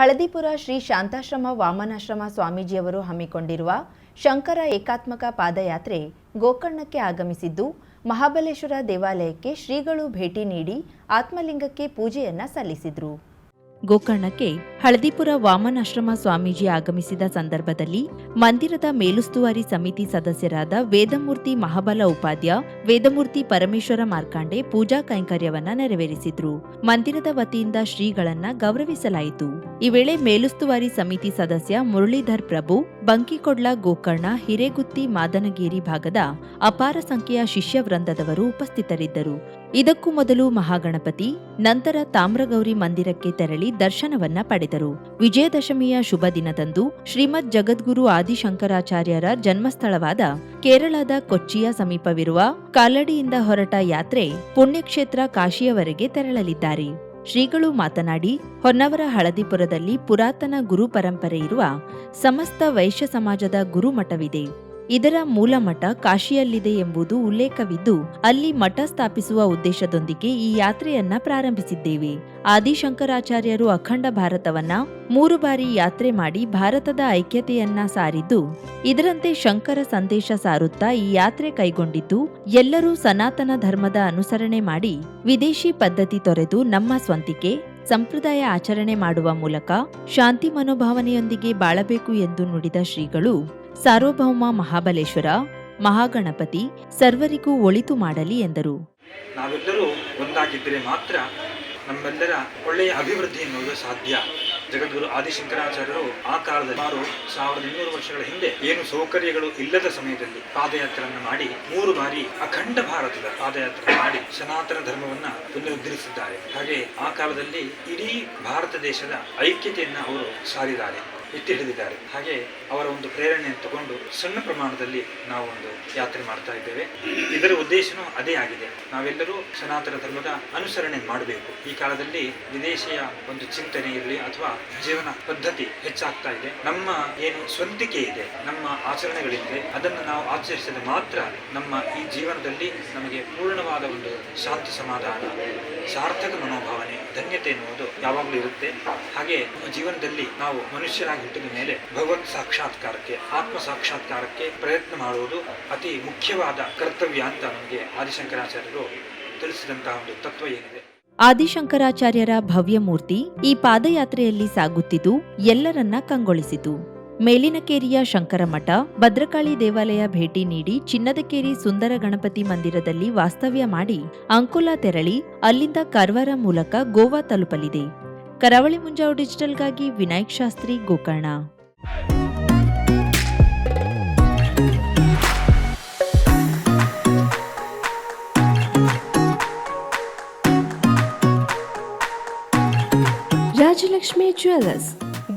ಹಳದಿಪುರ ಶ್ರೀ ಶಾಂತಾಶ್ರಮ ವಾಮನಾಶ್ರಮ ಸ್ವಾಮೀಜಿಯವರು ಹಮ್ಮಿಕೊಂಡಿರುವ ಶಂಕರ ಏಕಾತ್ಮಕ ಪಾದಯಾತ್ರೆ ಗೋಕರ್ಣಕ್ಕೆ ಆಗಮಿಸಿದ್ದು, ಮಹಾಬಲೇಶ್ವರ ದೇವಾಲಯಕ್ಕೆ ಶ್ರೀಗಳು ಭೇಟಿ ನೀಡಿ ಆತ್ಮಲಿಂಗಕ್ಕೆ ಪೂಜೆಯನ್ನ ಸಲ್ಲಿಸಿದ್ರು. ಗೋಕರ್ಣಕ್ಕೆ ಹಳದಿಪುರ ವಾಮನಾಶ್ರಮ ಸ್ವಾಮೀಜಿ ಆಗಮಿಸಿದ ಸಂದರ್ಭದಲ್ಲಿ ಮಂದಿರದ ಮೇಲುಸ್ತುವಾರಿ ಸಮಿತಿ ಸದಸ್ಯರಾದ ವೇದಮೂರ್ತಿ ಮಹಾಬಲ ಉಪಾಧ್ಯ, ವೇದಮೂರ್ತಿ ಪರಮೇಶ್ವರ ಮಾರ್ಕಾಂಡೆ ಪೂಜಾ ಕೈಂಕರ್ಯವನ್ನ ನೆರವೇರಿಸಿದ್ರು. ಮಂದಿರದ ವತಿಯಿಂದ ಶ್ರೀಗಳನ್ನ ಗೌರವಿಸಲಾಯಿತು. ಈ ವೇಳೆ ಮೇಲುಸ್ತುವಾರಿ ಸಮಿತಿ ಸದಸ್ಯ ಮುರಳೀಧರ್ ಪ್ರಭು ಬಂಕಿಕೊಡ್ಲ ಗೋಕರ್ಣ, ಹಿರೇಗುತ್ತಿ ಮಾದನಗೇರಿ ಭಾಗದ ಅಪಾರ ಸಂಖ್ಯೆಯ ಶಿಷ್ಯ ವೃಂದದವರು ಉಪಸ್ಥಿತರಿದ್ದರು. ಇದಕ್ಕೂ ಮೊದಲು ಮಹಾಗಣಪತಿ, ನಂತರ ತಾಮ್ರಗೌರಿ ಮಂದಿರಕ್ಕೆ ತೆರಳಿ ದರ್ಶನವನ್ನ ಪಡೆದರು. ವಿಜಯದಶಮಿಯ ಶುಭ ದಿನದಂದು ಶ್ರೀಮದ್ ಜಗದ್ಗುರು ಆದಿಶಂಕರಾಚಾರ್ಯರ ಜನ್ಮಸ್ಥಳವಾದ ಕೇರಳದ ಕೊಚ್ಚಿಯ ಸಮೀಪವಿರುವ ಕಾಲಡಿಯಿಂದ ಹೊರಟ ಯಾತ್ರೆ ಪುಣ್ಯಕ್ಷೇತ್ರ ಕಾಶಿಯವರೆಗೆ ತೆರಳಲಿದ್ದಾರೆ. ಶ್ರೀಗಳು ಮಾತನಾಡಿ ಹೊನ್ನವರ ಹಳದಿಪುರದಲ್ಲಿ ಪುರಾತನ ಗುರು ಪರಂಪರೆ ಇರುವ ಸಮಸ್ತ ವೈಶ್ಯ ಸಮಾಜದ ಗುರುಮಠವಿದೆ. ಇದರ ಮೂಲ ಮಠ ಕಾಶಿಯಲ್ಲಿದೆ ಎಂಬುದು ಉಲ್ಲೇಖವಿದ್ದು, ಅಲ್ಲಿ ಮಠ ಸ್ಥಾಪಿಸುವ ಉದ್ದೇಶದೊಂದಿಗೆ ಈ ಯಾತ್ರೆಯನ್ನ ಪ್ರಾರಂಭಿಸಿದ್ದೇವೆ. ಆದಿಶಂಕರಾಚಾರ್ಯರು ಅಖಂಡ ಭಾರತವನ್ನ ಮೂರು ಬಾರಿ ಯಾತ್ರೆ ಮಾಡಿ ಭಾರತದ ಐಕ್ಯತೆಯನ್ನ ಸಾರಿದ್ದು, ಇದರಂತೆ ಶಂಕರ ಸಂದೇಶ ಸಾರುತ್ತಾ ಈ ಯಾತ್ರೆ ಕೈಗೊಂಡಿದ್ದು, ಎಲ್ಲರೂ ಸನಾತನ ಧರ್ಮದ ಅನುಸರಣೆ ಮಾಡಿ ವಿದೇಶಿ ಪದ್ಧತಿ ತೊರೆದು ನಮ್ಮ ಸ್ವಂತಿಕೆ, ಸಂಪ್ರದಾಯ ಆಚರಣೆ ಮಾಡುವ ಮೂಲಕ ಶಾಂತಿ ಮನೋಭಾವನೆಯೊಂದಿಗೆ ಬಾಳಬೇಕು ಎಂದು ನುಡಿದ ಶ್ರೀಗಳು ಸಾರ್ವಭೌಮ ಮಹಾಬಲೇಶ್ವರ, ಮಹಾಗಣಪತಿ ಸರ್ವರಿಗೂ ಒಳಿತು ಮಾಡಲಿ ಎಂದರು. ನಾವೆಲ್ಲರೂ ಒಂದಾಗಿದ್ದರೆ ಮಾತ್ರ ನಮ್ಮೆಲ್ಲರ ಒಳ್ಳೆಯ ಅಭಿವೃದ್ಧಿ ಎನ್ನುವುದು ಸಾಧ್ಯ. ಜಗದ್ಗುರು ಆದಿಶಂಕರಾಚಾರ್ಯರು ಆ ಕಾಲದಲ್ಲಿ ಸುಮಾರು ಸಾವಿರದ ಇನ್ನೂರು ವರ್ಷಗಳ ಹಿಂದೆ ಏನು ಸೌಕರ್ಯಗಳು ಇಲ್ಲದ ಸಮಯದಲ್ಲಿ ಪಾದಯಾತ್ರೆಯನ್ನು ಮಾಡಿ ಮೂರು ಬಾರಿ ಅಖಂಡ ಭಾರತದ ಪಾದಯಾತ್ರೆ ಮಾಡಿ ಸನಾತನ ಧರ್ಮವನ್ನ ಪುನರುದ್ಧರಿಸಿದ್ದಾರೆ. ಹಾಗೆ ಆ ಕಾಲದಲ್ಲಿ ಇಡೀ ಭಾರತ ದೇಶದ ಐಕ್ಯತೆಯನ್ನ ಅವರು ಸಾರಿದ್ದಾರೆ. ಎತ್ತಿ ಹಿಡಿದಿದ್ದಾರೆ ಹಾಗೆ ಅವರ ಒಂದು ಪ್ರೇರಣೆಯನ್ನು ತಗೊಂಡು ಸಣ್ಣ ಪ್ರಮಾಣದಲ್ಲಿ ನಾವು ಒಂದು ಯಾತ್ರೆ ಮಾಡ್ತಾ ಇದ್ದೇವೆ. ಇದರ ಉದ್ದೇಶನೂ ಅದೇ ಆಗಿದೆ. ನಾವೆಲ್ಲರೂ ಸನಾತನ ಧರ್ಮದ ಅನುಸರಣೆ ಮಾಡಬೇಕು. ಈ ಕಾಲದಲ್ಲಿ ವಿದೇಶಿಯ ಒಂದು ಚಿಂತನೆ ಇರಲಿ ಅಥವಾ ಜೀವನ ಪದ್ಧತಿ ಹೆಚ್ಚಾಗ್ತಾ ಇದೆ. ನಮ್ಮ ಏನು ಸ್ವಂತಿಕೆ ಇದೆ, ನಮ್ಮ ಆಚರಣೆಗಳಿದೆ ಅದನ್ನು ನಾವು ಆಚರಿಸಿದ ಮಾತ್ರ ನಮ್ಮ ಈ ಜೀವನದಲ್ಲಿ ನಮಗೆ ಪೂರ್ಣವಾದ ಒಂದು ಶಾಂತಿ ಸಮಾಧಾನ ಸಾರ್ಥಕ ಮನೋಭಾವನೆ, ಧನ್ಯತೆ ಎನ್ನುವುದು ಯಾವಾಗಲೂ ಇರುತ್ತೆ. ಹಾಗೆ ನಮ್ಮ ಜೀವನದಲ್ಲಿ ನಾವು ಮನುಷ್ಯರಾಗಿ ಹುಟ್ಟಿದ ಮೇಲೆ ಭಗವತ್ ಸಾಕ್ಷಾತ್ಕಾರಕ್ಕೆ, ಆತ್ಮ ಸಾಕ್ಷಾತ್ಕಾರಕ್ಕೆ ಪ್ರಯತ್ನ ಮಾಡುವುದು ಅತಿ ಮುಖ್ಯವಾದ ಕರ್ತವ್ಯ ಅಂತ ನಮಗೆ ಆದಿಶಂಕರಾಚಾರ್ಯರು ತಿಳಿಸಿದಂತಹ ಒಂದು ತತ್ವ ಏನಿದೆ. ಆದಿಶಂಕರಾಚಾರ್ಯರ ಭವ್ಯ ಮೂರ್ತಿ ಈ ಪಾದಯಾತ್ರೆಯಲ್ಲಿ ಸಾಗುತ್ತಿದ್ದು ಎಲ್ಲರನ್ನ ಕಂಗೊಳಿಸಿತು. ಮೇಲಿನಕೇರಿಯ ಶಂಕರಮಠ ಭದ್ರಕಾಳಿ ದೇವಾಲಯ ಭೇಟಿ ನೀಡಿ ಚಿನ್ನದಕೇರಿ ಸುಂದರ ಗಣಪತಿ ಮಂದಿರದಲ್ಲಿ ವಾಸ್ತವ್ಯ ಮಾಡಿ ಅಂಕೋಲಾ ತೆರಳಿ ಅಲ್ಲಿಂದ ಕಾರವಾರ ಮೂಲಕ ಗೋವಾ ತಲುಪಲಿದೆ. Karavali Munjavu ಡಿಜಿಟಲ್ಗಾಗಿ Vinayak Shastri Gokarna. Rajalakshmi Jewelers,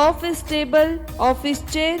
office table office chair